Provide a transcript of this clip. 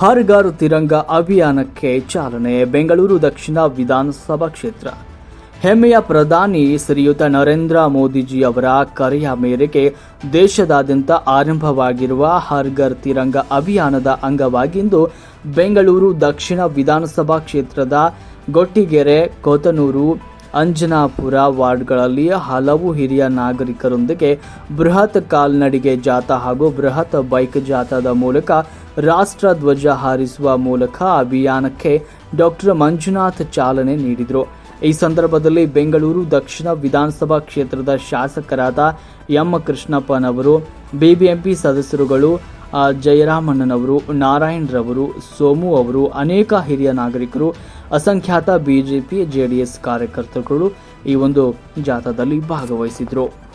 ಹರ್ ಘರ್ ತಿರಂಗ ಅಭಿಯಾನಕ್ಕೆ ಚಾಲನೆ, ಬೆಂಗಳೂರು ದಕ್ಷಿಣ ವಿಧಾನಸಭಾ ಕ್ಷೇತ್ರ. ಹೆಮ್ಮೆಯ ಪ್ರಧಾನಿ ಶ್ರೀಯುತ ನರೇಂದ್ರ ಮೋದಿಜಿ ಅವರ ಕರೆಯ ಮೇರೆಗೆ ದೇಶದಾದ್ಯಂತ ಆರಂಭವಾಗಿರುವ ಹರ್ಗರ್ ತಿರಂಗ ಅಭಿಯಾನದ ಅಂಗವಾಗಿಂದು ಬೆಂಗಳೂರು ದಕ್ಷಿಣ ವಿಧಾನಸಭಾ ಕ್ಷೇತ್ರದ ಗೊಟ್ಟಿಗೆರೆ, ಕೊತನೂರು, ಅಂಜನಾಪುರ ವಾರ್ಡ್ಗಳಲ್ಲಿ ಹಲವು ಹಿರಿಯ ನಾಗರಿಕರೊಂದಿಗೆ ಬೃಹತ್ ಕಾಲ್ನಡಿಗೆ ಜಾಥಾ ಹಾಗೂ ಬೃಹತ್ ಬೈಕ್ ಜಾಥಾದ ಮೂಲಕ ರಾಷ್ಟ್ರ ಧ್ವಜ ಹಾರಿಸುವ ಮೂಲಕ ಅಭಿಯಾನಕ್ಕೆ ಡಾಕ್ಟರ್ ಮಂಜುನಾಥ್ ಚಾಲನೆ ನೀಡಿದರು. ಈ ಸಂದರ್ಭದಲ್ಲಿ ಬೆಂಗಳೂರು ದಕ್ಷಿಣ ವಿಧಾನಸಭಾ ಕ್ಷೇತ್ರದ ಶಾಸಕರಾದ ಎಂ ಕೃಷ್ಣಪ್ಪನವರು ಬಿಬಿಎಂಪಿ ಸದಸ್ಯರುಗಳು ಜಯರಾಮಣ್ಣನವರು ನಾರಾಯಣರವರು ಸೋಮು ಅವರು, ಅನೇಕ ಹಿರಿಯ ನಾಗರಿಕರು, ಅಸಂಖ್ಯಾತ ಬಿಜೆಪಿ, ಜೆಡಿಎಸ್ ಕಾರ್ಯಕರ್ತರುಗಳು ಈ ಒಂದು ಜಾಥಾದಲ್ಲಿ ಭಾಗವಹಿಸಿದ್ರು.